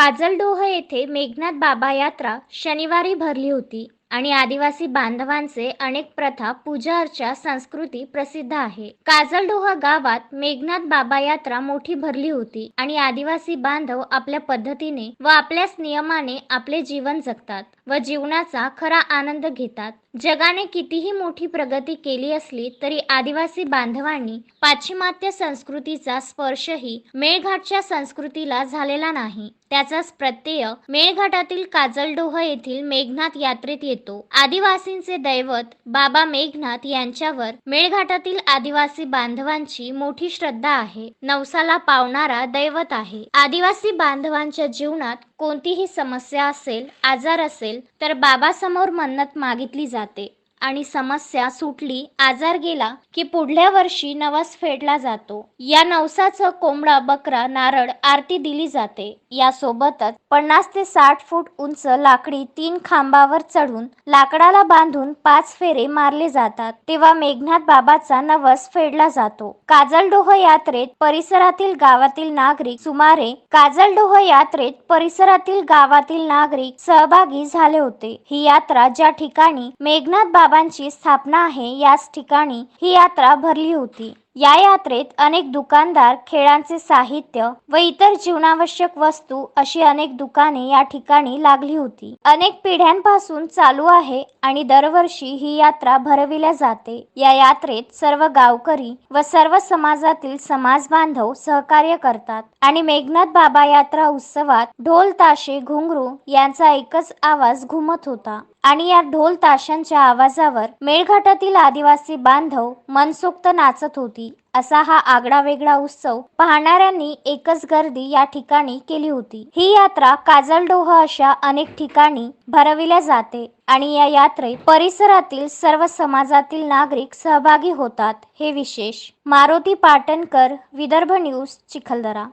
काजलडोह येथे मेघनाथ बाबा यात्रा शनिवारी भरली होती आणि आदिवासी बांधवांचे अनेक प्रथा पूजा अर्चा संस्कृती प्रसिद्ध आहे. काजलडोह गावात मेघनाथ बाबा यात्रा मोठी भरली होती आणि आदिवासी बांधव आपल्या पद्धतीने व आपल्याच नियमाने आपले जीवन जगतात व जीवनाचा खरा आनंद घेतात. जगाने कितीही मोठी प्रगती केली असली तरी आदिवासी बांधवांनी पाश्चिमात्य संस्कृतीचा स्पर्शही मेळघाटच्या संस्कृतीला झालेला नाही. त्याचाच प्रत्यय मेळघाटातील काजलडोह येथील मेघनाथ यात्रेत येतो. आदिवासींचे दैवत बाबा मेघनाथ यांच्यावर मेळघाटातील आदिवासी बांधवांची मोठी श्रद्धा आहे. नवसाला पावणारा दैवत आहे. आदिवासी बांधवांच्या जीवनात कोणतीही समस्या असेल आजार असेल तर बाबासमोर मन्नत मागितली जाते. जाते आणि समस्या सुटली आजार गेला की पुढल्या वर्षी नवस फेडला जातो. या नवसाचं कोंबडा बकरा नारळ आरती दिली जाते. यासोबतच पन्नास ते साठ फूट उंच लाकडी तीन खांबावर चढून लाकडाला बांधून पाच फेरे मारले जातात. तेव्हा मेघनाथ बाबाचा नवस फेडला जातो. काजलडोह यात्रेत परिसरातील गावातील नागरिक सुमारे काजलडोह यात्रेत परिसरातील गावातील नागरिक सहभागी झाले होते. ही यात्रा ज्या ठिकाणी मेघनाथ बाबा बाबांची स्थापना आहे याच ठिकाणी ही यात्रा भरली होती. या यात्रेत अनेक दुकानदार खेळांचे साहित्य व इतर जीवनावश्यक वस्तू अशी अनेक दुकाने या ठिकाणी लागली होती. अनेक पिढ्यांपासून चालू आहे आणि दरवर्षी ही यात्रा भरविल्या जाते. या यात्रेत सर्व गावकरी व सर्व समाजातील समाज बांधव सहकार्य करतात आणि मेघनाथ बाबा यात्रा उत्सवात ढोल ताशे घुंगरू यांचा एकच आवाज घुमत होता. आणि या ढोल ताशांच्या आवाजावर मेळघाटातील आदिवासी बांधव मनसोक्त नाचत होती. असा हा आगळा वेगळा उत्सव पाहणाऱ्यांनी एकच गर्दी या ठिकाणी केली होती. ही यात्रा काजलडोह अशा अनेक ठिकाणी भरविल्या जाते आणि या यात्रेत परिसरातील सर्व समाजातील नागरिक सहभागी होतात. हे विशेष मारुती पाटणकर विदर्भ न्यूज चिखलदरा.